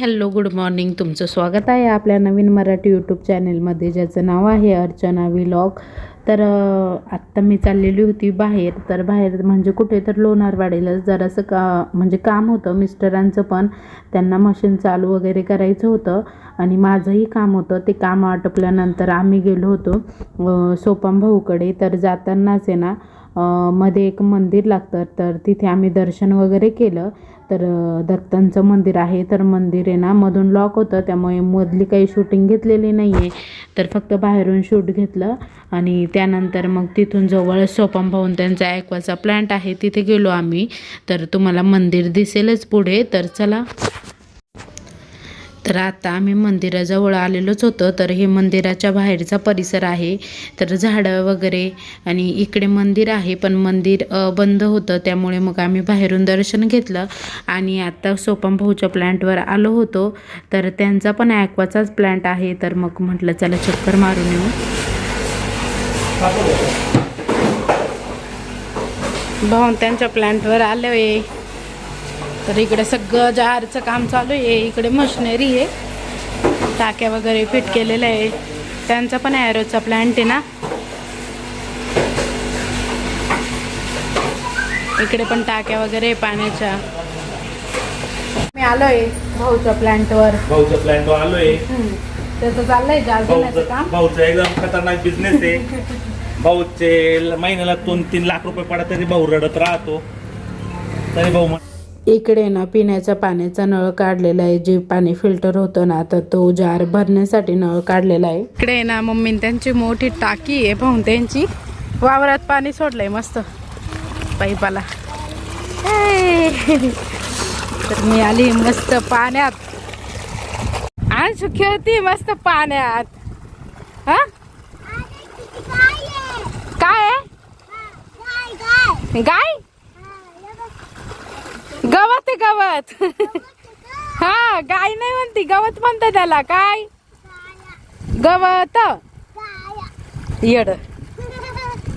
Hello good morning. तुमचं स्वागत आहे आपल्या नवीन मराठी यूट्यूब चॅनेलमध्ये ज्याचं नाव आहे अर्चना विलॉग तर आत्ता मी चाललेली होती बाहेर. तर बाहेर म्हणजे कुठे तर लोणारवाडीला जरासं का म्हणजे काम होतं मिस्टरांचं पण. त्यांना मशीन चालू वगैरे करायचं होतं आणि माझंही काम होतं. ते काम आटपल्यानंतर आम्ही गेलो होतो सोपान सोपम भाऊकडे. तर जातानाच आहे ना मध्ये एक मंदिर लागतं. तर तिथे आम्ही दर्शन वगैरे केलं. तर दत्तांचं मंदिर आहे. तर मंदिर आहे ना मधून लॉक होतं. त्यामुळे मधली काही शूटिंग घेतलेली नाही आहे तर फक्त बाहेरून शूट घेतलं. आणि त्यानंतर मग तिथून जवळच सोपम भाऊन त्यांचा ॲक्वाचा प्लॅन्ट आहे. तिथे गेलो आम्ही. तर तुम्हाला मंदिर दिसेलच पुढे. तर चला. तर आता आम्ही मंदिराजवळ आलेलोच होतो. तर हे मंदिराच्या बाहेरचा परिसर आहे. तर झाडं वगैरे आणि इकडे मंदिर आहे पण मंदिर बंद होतं. त्यामुळे मग आम्ही बाहेरून दर्शन घेतलं आणि आत्ता सोपम भाऊच्या प्लॅन्टवर आलो होतो. तर त्यांचा पण ॲक्वाचाच प्लॅन्ट आहे. तर मग म्हटलं चला चक्कर मारून येऊ. भाऊ त्यांच्या प्लॅन्टवर आलो आहे तर इकडे सगळं जारचं काम चालू आहे इकडे मशिनरी आहे. टाक्या वगैरे फिट केलेल्या आहे. त्यांचा पण ॲरोचा प्लॅन्ट आहे ना. इकडे पण टाक्या वगैरे पाण्याच्या. मी आलोय भाऊच्या प्लॅन्टवर भाऊच्या प्लॅन तो आलोय. त्याचं चाललंय जाल देण्याचं भाऊचं काम. भाऊचा एकदम खतरनाक बिझनेस आहे. भाऊचे महिन्याला दोन तीन लाख रुपये पडा तरी भाऊ रडत राहतो. तरी भाऊ इकडे ना पिण्याच्या पाण्याचा नळ काढलेला आहे. जे पाणी फिल्टर होतं ना तर तो जार भरण्यासाठी नळ काढलेला आहे. इकडे ना मम्मी त्यांची मोठी टाकी आहे पाहून त्यांची. वावरात पाणी सोडलंय मस्त. पाईपाला. हे. तर मी आली मस्त पाण्यात. अंशू खेळती मस्त पाण्यात. हा? काय आहे? गाय? गवत आहे गवत. हा गाय नाही म्हणती गवत म्हणते त्याला. काय? गवत. येड.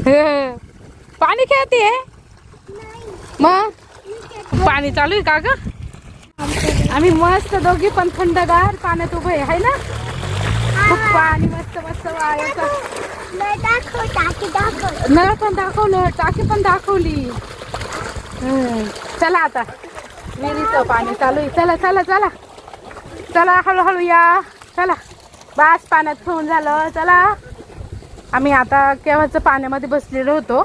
पाणी खेळते मग? पाणी चालू आहे का ग? आम्ही मस्त दोघी पण थंडगार पाण्यात उभे आहे ना? खूप पाणी मस्त मस्त वाळायचं नळ पण दाखवलं टाकी पण दाखवली. चला आता. विहिरीचं पाणी चालू आहे. चला चला चला. चला हळूहळू या. चला. बास पाण्यात ठेवून झालं. चला. आम्ही आता केव्हाचं पाण्यामध्ये बसलेलो होतो.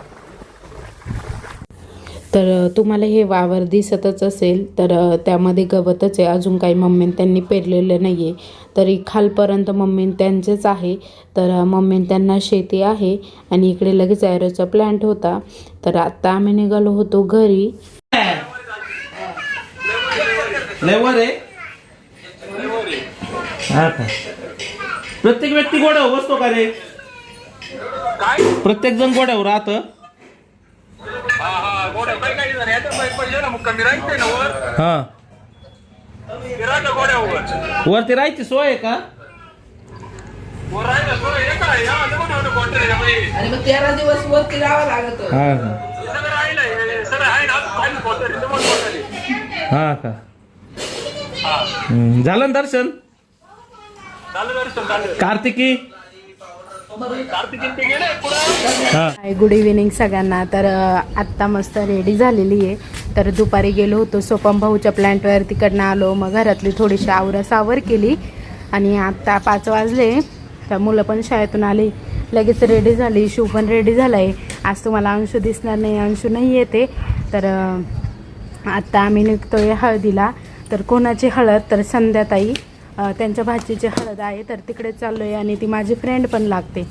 तर तुम्हाला हे वावर दिसतच असेल तर त्यामध्ये गवतच आहे. अजून काही मम्मीन त्यांनी पेरलेलं नाही आहे तरी खालपर्यंत मम्मीन त्यांचेच आहे. तर मम्मीन त्यांना शेती आहे आणि इकडे लगेच ॲरोचा प्लॅन्ट होता. तर आता आम्ही निघालो होतो घरी. हा प्रत्येक व्यक्ती गोड्यावर बसतो का रे? प्रत्येक जण गोड्यावर राहत? पडले ना ना वर. हा. ते राहतं गोड्यावर. वरती राहायची सोय आहे का? वर राहिलं सोय हे काय? या आलं कोण एवढं कोणतं त्याच्यामध्ये आणि मग तेरा दिवस वरती राहावं लागत. हा का? हे सगळं राहिलं हे सगळं आहे ना अजून खाली कोणतं रे तुम्हाला कोणतं हा का? हा. हम्म, झालं ना दर्शन? झालं दर्शन झालं. कार्तिकी कार्तिकीन ते गेले पुढं हा हाय गुड इव्हिनिंग सगळ्यांना. तर आत्ता मस्त रेडी झालेली आहे. तर दुपारी गेलो होतो सोपम भाऊच्या प्लॅन्टवर तिकडनं आलो मग घरातली थोडीशी आवरा सावर केली. आणि आत्ता पाच वाजले. तर मुलं पण शाळेतून आली. लगेच रेडी झाली. शिव पण रेडी झाला आहे आज तुम्हाला अंशू दिसणार नाही अंशू नाही येते. तर आत्ता आम्ही निघतोय हळदीला. तर कोणाची हळद? तर संध्याताई. त्यांच्या भाचीची हळद आहे तर तिकडे चाललो आहे आणि ती माझी फ्रेंड पण लागते.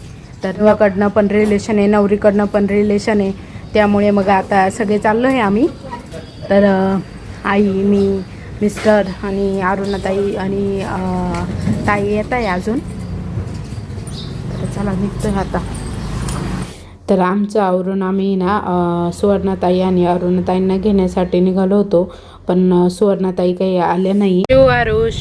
तर नवाकडनं पण रिलेशन आहे नवरीकडनं पण रिलेशन आहे. त्यामुळे मग आता सगळे चाललो आहे आम्ही. तर आई मी मिस्टर आणि अरुणाताई आणि ताई येत आहे अजून. तर चला निघतो आता. तर आमचं आवरून आम्ही ना सुवर्णाताई आणि अरुणाताईंना घेण्यासाठी निघालो होतो. पण सुवर्णाताई काही आल्या नाही. आरुष.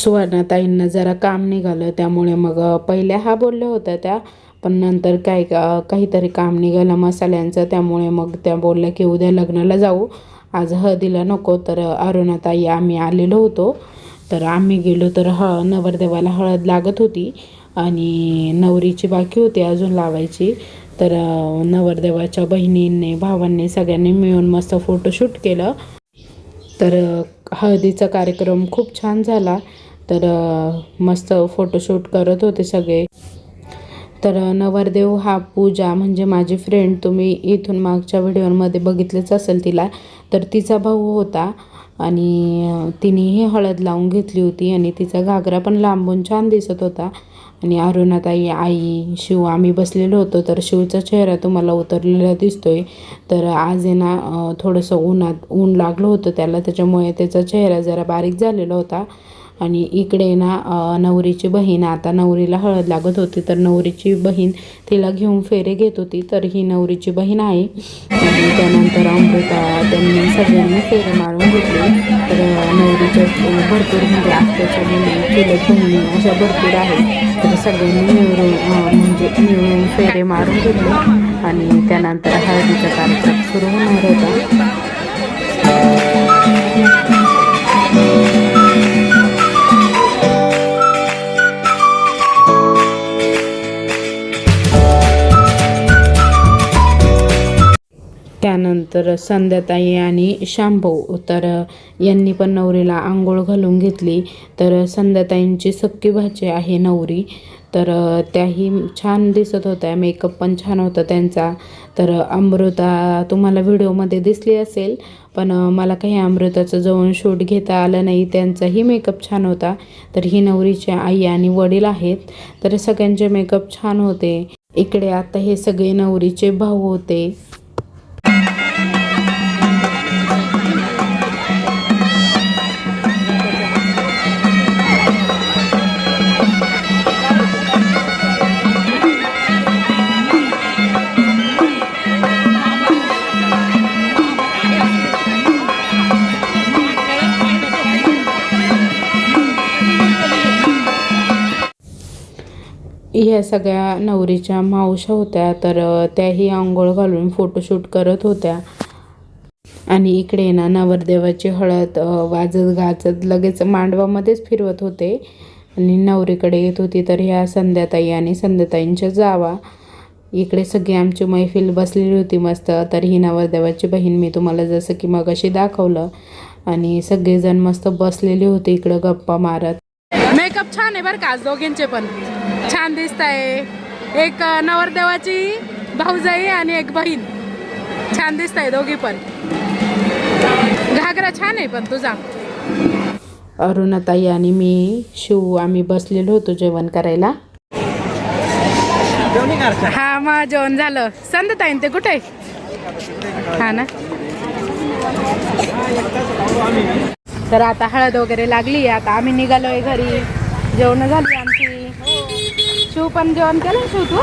सुवर्णाताईंना जरा काम निघालं त्यामुळे मग पहिल्या हा बोलल्या होत्या त्या पण नंतर काय का काहीतरी काम निघालं मसाल्यांचं त्यामुळे मग त्या बोलल्या की उद्या लग्नाला जाऊ. आज हळदीला नको तर अरुणाताई आम्ही आलेलो होतो. तर आम्ही गेलो तर ह नवरदेवाला हळद लागत होती आणि नवरीची बाकी होती अजून लावायची. तर नवरदेवाच्या बहिणींनी भावांनी सगळ्यांनी मिळून मस्त फोटोशूट केलं. तर हळदीचा कार्यक्रम खूप छान झाला. तर मस्त फोटोशूट करत होते सगळे. तर नवरदेव हा पूजा म्हणजे माझी फ्रेंड तुम्ही इथून मागच्या व्हिडिओमध्ये बघितलंच असेल तिला. तर तिचा भाऊ होता आणि तिनेही हळद लावून घेतली होती आणि तिचा घागरा पण लांबून छान दिसत होता. आणि अरुणाताई आई शिव आम्ही बसलेलो होतो. तर शिवचा चेहरा तुम्हाला उतरलेला दिसतोय. तर आज आहे ना थोडंसं उन्हात ऊन लागलं होतं त्याला त्याच्यामुळे त्याचा चेहरा जरा बारीक झालेला होता. आणि इकडे ना नवरीची बहीण आता नवरीला हळद लागत होती तर नवरीची बहीण तिला घेऊन फेरे घेत होती तर ही नवरीची बहीण आहे. आणि त्यानंतर अमृता त्यांनी सगळ्यांनी फेरे मारून घेतले. तर नवरीच्या भरपूर म्हणजे आत्याच्या बहिणी चुलत बहिणी अशा भरपूर आहेत. तर सगळ्यांनी मिळून म्हणजे मिळून फेरे मारून घेतले. आणि त्यानंतर हळदीचा कार्यक्रम सुरू होणार होता. तर संध्याताई आणि शांभू. तर यांनी पण नवरीला आंघोळ घालून घेतली. तर संध्याताईंची सख्खी भाची आहे नवरी. तर त्याही छान दिसत होत्या. मेकअप पण छान होता त्यांचा. तर अमृता तुम्हाला व्हिडिओमध्ये दिसली असेल पण मला काही अमृताचं जाऊन शूट घेता आलं नाही. त्यांचाही मेकअप छान होता. तर ही नवरीची आई आणि वडील आहेत. तर सगळ्यांचे मेकअप छान होते. इकडे आता हे सगळे नवरीचे भाऊ होते. Thank you. ह्या सगळ्या नवरीच्या मावशा होत्या तर त्याही आंघोळ घालून फोटोशूट करत होत्या. आणि इकडे ना नवरदेवाची हळद वाजत गाजत लगेच मांडवामध्येच फिरवत होते. आणि नवरीकडे येत होती तर ह्या संध्याताई आणि संध्याताईंच्या जावा. इकडे सगळी आमची मैफिल बसलेली होती मस्त तर ही नवरदेवाची बहीण मी तुम्हाला जसं की मगाशी दाखवलं. आणि सगळेजण मस्त बसलेले होते इकडं गप्पा मारत. मेकअप छान आहे बरं का दोघींचे पण. छान दिसत आहे एक नवरदेवाची भाऊजाई आणि एक बहीण. छान दिसत आहे दोघी पण. घागरा छान आहे पण तुझा. अरुणाताई आणि मी शिव आम्ही बसलेलो होतो जेवण करायला. हा मग जेवण झालं. संदताईन ते कुठे? हा ना. तर आता हळद वगैरे लागली आता आम्ही निघालोय घरी. जेवण झाली. शिव पण जेवण केलं? शिव तू?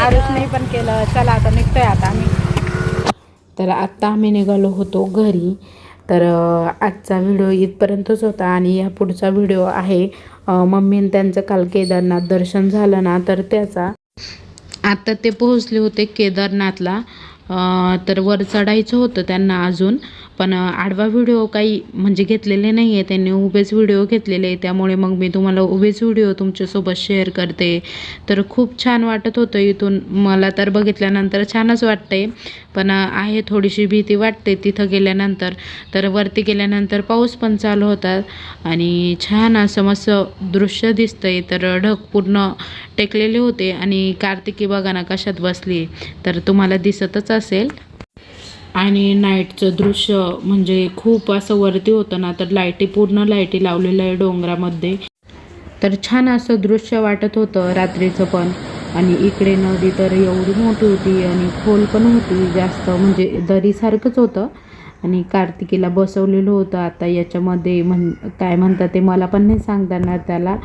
आरुषने पण केलं. चला आता निघतोय आता आम्ही. तर आत्ता आम्ही निघालो होतो घरी. तर आजचा व्हिडिओ इथपर्यंतच होता आणि या पुढचा व्हिडिओ आहे मम्मीनं त्यांचं काल केदारनाथ दर्शन झालं ना तर त्याचा. आता ते पोहोचले होते केदारनाथला. तर वर चढायचं होतं त्यांना अजून. पण आडवा व्हिडिओ काही म्हणजे घेतलेले नाही आहे त्यांनी उभेच व्हिडिओ घेतलेले आहे त्यामुळे मग मी तुम्हाला उभेच व्हिडिओ तुमच्यासोबत शेअर करते. तर खूप छान वाटत होतं इथून. मला तर बघितल्यानंतर छानच वाटतंय. पण आहे थोडीशी भीती वाटते तिथं गेल्यानंतर. तर वरती गेल्यानंतर पाऊस पण चालू होता. आणि छान असं मस्त दृश्य दिसतंय. तर ढग पूर्ण टेकलेले होते. आणि कार्तिकी बघा ना कशात बसली तर तुम्हाला दिसतच असेल. आणि नाईटचं दृश्य म्हणजे खूप असं वरती होतं ना तर लाईटी पूर्ण लाईटी लावलेलं आहे डोंगरामध्ये. तर छान असं दृश्य वाटत होतं रात्रीचं पण. आणि इकडे नदी तर एवढी मोठी होती आणि खोल पण होती जास्त म्हणजे दरीसारखंच होतं. आणि कार्तिकीला बसवलेलं होतं. आता याच्यामध्ये म्हण काय म्हणतात ते मला पण नाही सांगता येणार त्याला.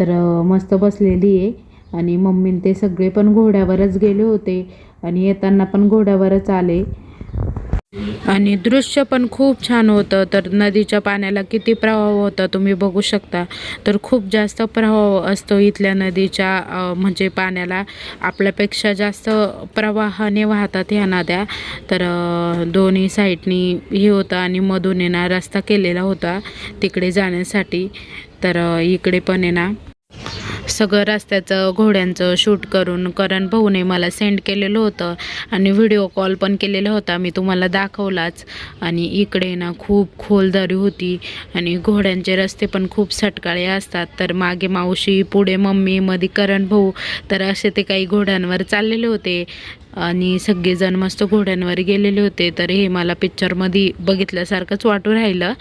तर मस्त बसलेली आहे. आणि मम्मीन ते सगळे पण घोड्यावरच गेले होते. आणि येताना पण घोड्यावरच आले. आणि दृश्य पण खूप छान होतं. तर नदीच्या पाण्याला किती प्रवाह होता तुम्ही बघू शकता. तर खूप जास्त प्रवाह असतो इथल्या नदीच्या म्हणजे पाण्याला. आपल्यापेक्षा जास्त प्रवाहाने वाहतात ह्या नद्या. तर दोन्ही साईडनी हे होतं आणि मधून येणार रस्ता केलेला होता तिकडे जाण्यासाठी. तर इकडे पण येणार सगळं रस्त्याचं घोड्यांचं शूट करून करण भाऊने मला सेंड केलेलं होतं आणि व्हिडिओ कॉल पण केलेला होता. मी तुम्हाला दाखवलाच. आणि इकडे ना खूप खोलदारी होती आणि घोड्यांचे रस्ते पण खूप सटकाळे असतात. तर मागे मावशी पुढे मम्मी मध्ये करण भाऊ तर असे ते काही घोड्यांवर चाललेले होते. आणि सगळेजण मस्त घोड्यांवर गेलेले होते तर हे मला पिक्चरमध्ये बघितल्यासारखंच वाटू राहिलं.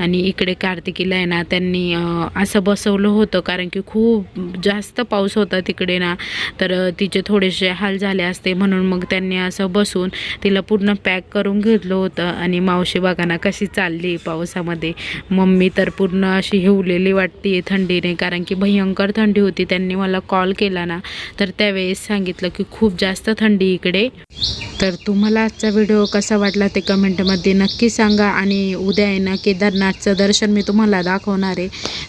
आणि इकडे कार्तिकीला आहे ना त्यांनी असं बसवलं होतं कारण की खूप जास्त पाऊस होता तिकडे ना. तर तिचे थोडेसे हाल झाले असते म्हणून मग त्यांनी असं बसून तिला पूर्ण पॅक करून घेतलं होतं. आणि मावशी बघाना कशी चालली पावसामध्ये. मम्मी तर पूर्ण अशी हिवलेली वाटते थंडीने कारण की भयंकर थंडी होती. त्यांनी मला कॉल केला ना तर त्यावेळेस सांगितलं की खूप जास्त थंडी इकडे. तर तुम्हाला आजचा व्हिडिओ कसा वाटला ते कमेंटमध्ये नक्की सांगा आणि उद्या आहे ना केदारनाथचं दर्शन मी तुम्हाला दाखवणार आहे.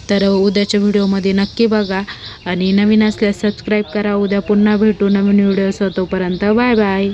तर उद्याच्या व्हिडिओमध्ये नक्की बघा आणि नवीन असल्यास सबस्क्राईब करा. उद्या पुन्हा भेटू नवीन व्हिडिओ तोपर्यंत बाय बाय.